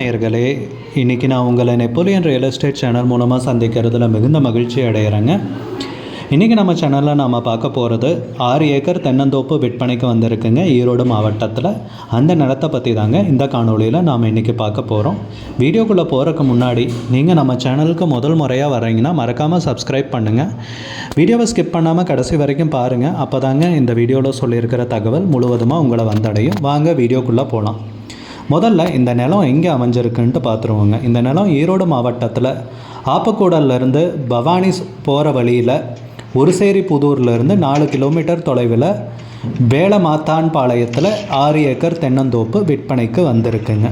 நேர்களே இன்றைக்கி நான் உங்களை நெப்போலியன் ரியல் எஸ்டேட் சேனல் மூலமாக சந்திக்கிறதுல மிகுந்த மகிழ்ச்சி அடைகிறேங்க இன்றைக்கி நம்ம சேனலில் நாம் பார்க்க போகிறது ஆறு ஏக்கர் தென்னந்தோப்பு விற்பனைக்கு வந்திருக்குங்க ஈரோடு மாவட்டத்தில். அந்த நிலத்தை பற்றி தாங்க இந்த காணொலியில் நாம் இன்றைக்கி பார்க்க போகிறோம் வீடியோக்குள்ளே போகிறதுக்கு முன்னாடி நீங்கள் நம்ம சேனலுக்கு முதல் முறையாக வர்றீங்கன்னா மறக்காமல் சப்ஸ்கிரைப் பண்ணுங்கள் வீடியோவை ஸ்கிப் பண்ணாமல் கடைசி வரைக்கும் பாருங்கள் அப்போ தாங்க இந்த வீடியோவில் சொல்லியிருக்கிற தகவல் முழுவதுமாக உங்களை வந்தடையும். வாங்க வீடியோக்குள்ளே போகலாம் முதல்ல இந்த நிலம் எங்கே அமைஞ்சிருக்குன்ட்டு பார்த்துருவோங்க. இந்த நிலம் ஈரோடு மாவட்டத்தில் ஆப்பக்கூடல்லேருந்து பவானி போகிற வழியில் ஒருசேரி புதூர்லேருந்து நாலு கிலோமீட்டர் தொலைவில் வேளமாத்தான் பாளையத்தில் ஆறு ஏக்கர் தென்னந்தோப்பு விற்பனைக்கு வந்திருக்குங்க.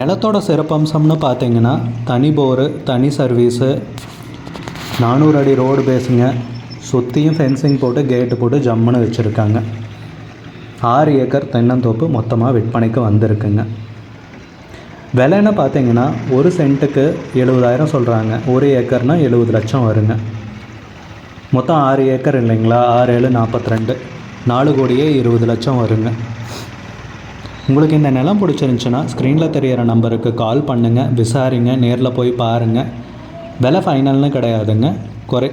நிலத்தோட சிறப்பம்சம்னு பார்த்தீங்கன்னா தனி போரு தனி சர்வீஸு நானூறு அடி ரோடு பேஸுங்க சுற்றியும் ஃபென்சிங் போட்டு கேட்டு போட்டு ஜம்முன்னு வச்சுருக்காங்க. ஆறு ஏக்கர் தென்னந்தோப்பு மொத்தமாக விற்பனைக்கு வந்திருக்குங்க. விலைன்னு பார்த்தீங்கன்னா ஒரு சென்ட்டுக்கு எழுபதாயிரம் சொல்கிறாங்க ஒரு ஏக்கர்னால் எழுபது லட்சம் வருங்க. மொத்தம் ஆறு ஏக்கர் இல்லைங்களா? ஆறு ஏழு நாற்பத்தி ரெண்டு நாலு கோடியே இருபது லட்சம் வருங்க. உங்களுக்கு இந்த நிலம் பிடிச்சிருந்துச்சுன்னா ஸ்க்ரீனில் தெரியிற நம்பருக்கு கால் பண்ணுங்கள் விசாரிங்க. நேரில் போய் பாருங்கள் விலை ஃபைனல்னு கிடையாதுங்க. குறை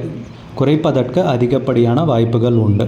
குறைப்பதற்கு அதிகப்படியான வாய்ப்புகள் உண்டு.